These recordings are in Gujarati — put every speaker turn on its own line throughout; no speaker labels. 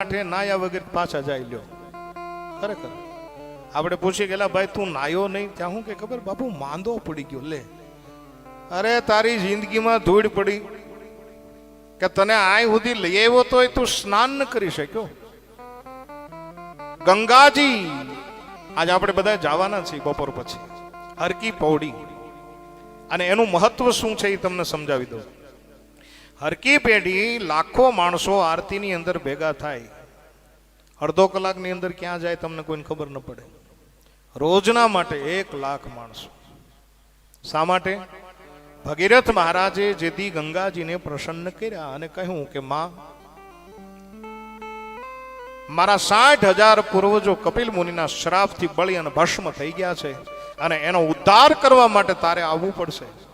કાંઠે નાયા વગર પાછા જાય લ્યો. ખરેખર. આપણે પૂછી ગયેલા ભાઈ, તું નાયો નહીં? ત્યાં હું કે, ખબર, બાપુ, માંદો પડી ગયો, લે. અરે, તારી જિંદગીમાં ધૂળ પડી કે તને આય સુધી લઈ આવ્યો તો તું સ્નાન ન કરી શક્યો? ગંગાજી, આજે આપણે બધા જવાના છીએ બપોર પછી. હરકી પૌડી અને એનું મહત્વ શું છે એ તમને સમજાવી દઉં. હરકી પેઢી લાખો માણસો આરતીની અંદર ભેગા થાય. અડધો કલાકની અંદર ક્યાં જાય તમને કોઈને ખબર ન પડે. રોજના માટે એક લાખ માણસો. શા માટે? ભગીરથ મહારાજે જેથી ગંગાજીને પ્રસન્ન કર્યા અને કહ્યું કે, માં, મારા સાઠ હજાર પૂર્વજો કપિલ મુનિના શ્રાપથી બળી અને ભસ્મ થઈ ગયા છે અને એનો ઉદ્ધાર કરવા માટે તારે આવવું પડશે.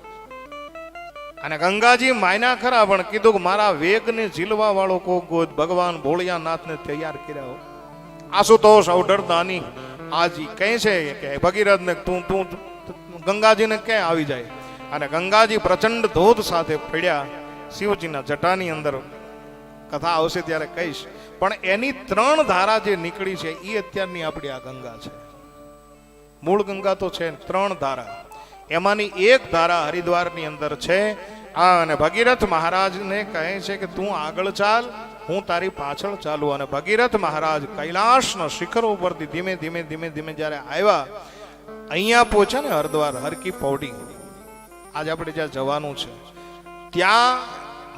અને ગંગાજી માયના ખરા, પણ કીધું કે મારા વેગને ઝીલવા વાળો ગોદ ભગવાન ભોળિયાનાથને તૈયાર કર્યા હો. આશુતોષ અવડરદાની આજી કહે છે કે ભગીરથને, તું તું ગંગાજીને ક્યાં આવી જાય? અને ગંગાજી પ્રચંડ ધોધ સાથે પડ્યા શિવજીના જટાની અંદર. કથા આવશે ત્યારે કહીશ. પણ એની ત્રણ ધારા જે નીકળી છે એ અત્યારની આપણી આ ગંગા છે. મૂળ ગંગા તો છે ત્રણ ધારા. એમાંની એક ધારા હરિદ્વારની અંદર છે. આ અને ભગીરથ મહારાજને કહે છે કે તું આગળ ચાલ, હું તારી પાછળ ચાલુ. અને ભગીરથ મહારાજ કૈલાસના શિખરો ઉપરથી ધીમે ધીમે ધીમે ધીમે જ્યારે આવ્યા, અહીંયા પહોંચ્યા ને હરિદ્વાર, હરકી પૌડી આજે આપણે જ્યાં જવાનું છે, ત્યાં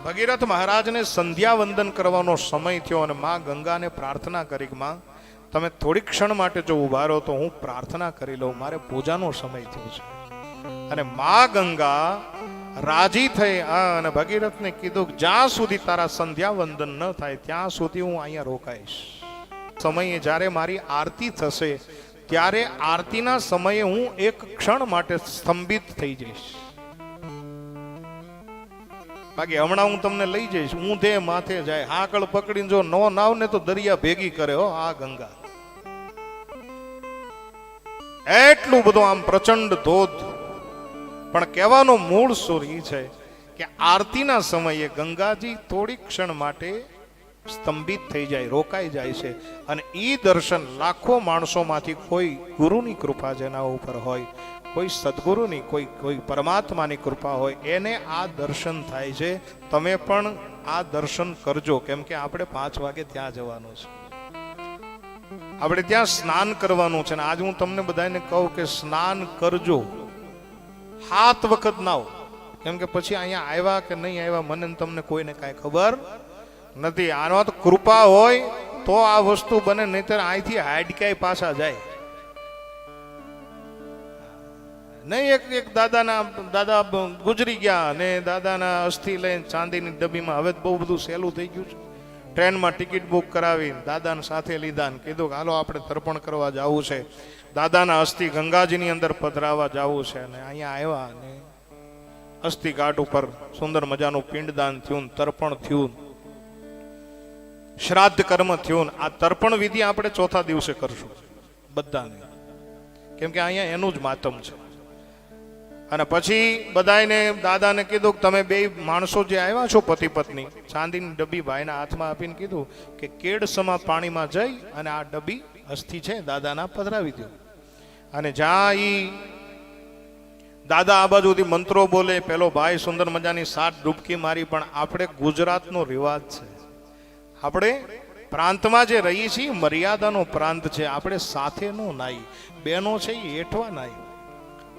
ભગીરથ મહારાજને સંધ્યા વંદન કરવાનો સમય થયો અને માં ગંગાને પ્રાર્થના કરી માં, તમે થોડી ક્ષણ માટે જો ઊભા રહો તો હું પ્રાર્થના કરી લઉં. મારે પૂજાનો સમય થયો છે. અને મા ગંગા રાજી થઈ અને ભગીરથને કીધું જ્યાં સુધી તારા સંધ્યા વંદન ન થાય, ત્યાં સુધી હું અહીંયા રોકાઈશ. સમયે જ્યારે મારી આરતી થશે, ત્યારે આરતીના સમયે હું એક ક્ષણ માટે સ્તંભિત થઈ જઈશ. બાકી હમણાં હું તમને લઈ જઈશ. તે માથે જાય. હાકળ પકડીને જો નો નાવ ને તો દરિયા ભેગી કરે હો, આ ગંગા. એટલું બધું આમ પ્રચંડ ધોધ પણ કહેવાનો મૂળ સુર એ છે કે આરતીના સમયે ગંગાજી થોડી ક્ષણ માટે સ્તંભિત થઈ જાય, રોકાઈ જાય છે અને એ દર્શન લાખો માણસોમાંથી કોઈ ગુરુની કૃપા જેના ઉપર હોય, કોઈ સદગુરુની, કોઈ કોઈ પરમાત્માની કૃપા હોય, એને આ દર્શન થાય છે. તમે પણ આ દર્શન કરજો, કેમ કે આપણે પાંચ વાગે ત્યાં જવાનું છે. આપણે ત્યાં સ્નાન કરવાનું છે ને આજ હું તમને બધાને કહું કે સ્નાન કરજો. સાત વખત નાવ કેમ કે પછી અહીંયા આવ્યા કે નહીં આવ્યા, મને તમને કોઈને કાંઈ ખબર નથી. આનો તો કૃપા હોય તો આ વસ્તુ બને, નહીતર અહીંથી હાડકાઈ પાછા જાય. નહીં, એક એક દાદાના, દાદા ગુજરી ગયા અને દાદાના અસ્થિ લઈને ચાંદીની ડબ્બીમાં હવે બહુ બધું સહેલું થઈ ગયું છે. ટ્રેનમાં ટિકિટ બુક કરાવી દાદાને સાથે લીધા ને કીધું કે હાલો, આપણે તર્પણ કરવા જવું છે. દાદાના અસ્થિ ગંગાજીની અંદર પધરાવા જવું છે અને અહીંયા આવ્યા અને અસ્થિ ઘાટ ઉપર સુંદર મજાનું પિંડદાન થયું ને તર્પણ થયું શ્રાદ્ધ કર્મ થયું ને આ તર્પણ વિધિ આપણે ચોથા દિવસે કરશું બધાને. કેમ કે અહીંયા એનું જ માતમ છે. અને પછી બધાને દાદાને કીધું કે તમે બે માણસો જે આવ્યા છો પતિ પત્ની, ચાંદીની ડબ્બી ભાઈના હાથમાં આપીને કીધું કે કેડસમાં પાણીમાં જઈ અને આ ડબ્બી અસ્થિ છે દાદાના પધરાવી દો અને જ્યાં ઈ દાદા આ બાજુથી મંત્રો બોલે, પેલો ભાઈ સુંદર મજાની સાત ડૂબકી મારી, પણ આપણે ગુજરાતનો રિવાજ છે. આપણે પ્રાંતમાં જે રહીએ છીએ, મર્યાદાનો પ્રાંત છે. આપણે સાથેનો નાઈ બેનો છે એ હેઠવા નાઈ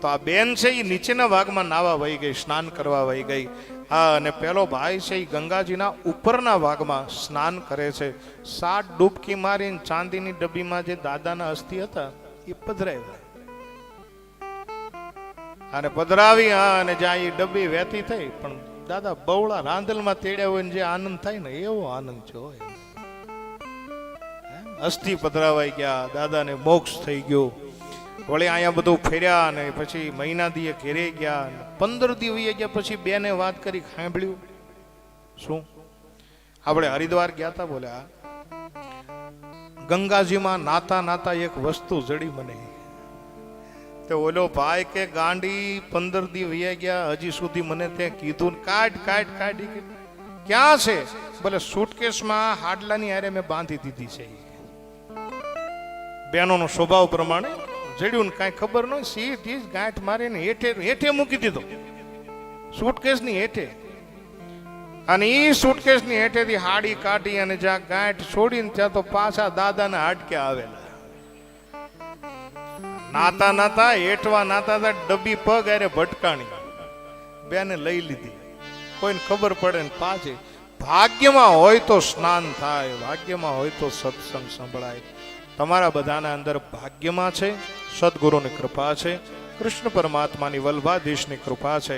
તો આ બેન છે એ નીચેના ભાગમાં નાવા વહી ગઈ, સ્નાન કરવા વહી ગઈ. હા, અને પેલો ભાઈ છે એ ગંગાજીના ઉપરના ભાગમાં સ્નાન કરે છે. સાત ડૂબકી મારીને ચાંદીની ડબ્બીમાં જે દાદાના અસ્થિ હતા એ પધરાવ્યા. અને પધરાવી, હા, અને જ્યાં એ ડબ્બી વહેતી થઈ, પણ દાદા બવળા રાંધલમાં તેડ્યા હોય જે આનંદ થાય ને, એવો આનંદ છે હોય. અસ્થિ પધરાવાઈ ગયા, દાદાને મોક્ષ થઈ ગયો. વળી અહીંયા બધું ફેર્યા ને પછી મહિના દીએ ઘેરે ગયા ને પંદર દી વહી ગયા, પછી બેને વાત કરી, સાંભળ્યું. શું? આપણે હરિદ્વાર ગયા હતા બોલ્યા, ગંગાજીમાં નાતા નાતા એક વસ્તુ જડી મને. તે ઓલો ભાઈ કે, ગાંડી, પંદર દી વહી ગયા, હજી સુધી મને તે કીધું કાઢ કાઢ, કાઢી ક્યાં છે? ભલે સુટકેસમાં હાડલાની હારે મેં બાંધી દીધી છે. બહેનોનો સ્વભાવ પ્રમાણે જડ્યું ને કાંઈ ખબર ન સીધી જ ગાંઠ મારીને હેઠે હેઠે મૂકી દીધો. સુટકેસની હેઠે. અને એ સૂટકેસની હેઠેથી હાડી કાઢી અને જ્યાં ગાંઠ છોડીને ત્યાં તો પાછા દાદાના હાડકે આવેલા. નાતા નાતા, હેઠવા નાતા તા ડબ્બી પગ અરે ભટકાણી. બેને લઈ લીધી. કોઈને ખબર પડે ને પાછી. ભાગ્યમાં હોય તો સ્નાન થાય, ભાગ્યમાં હોય તો સત્સંગ સંભળાય. તમારા બધાના અંદર ભાગ્યમાં છે. સદગુરુની કૃપા છે કૃષ્ણ પરમાત્માની વલ્ભાધીશની કૃપા છે.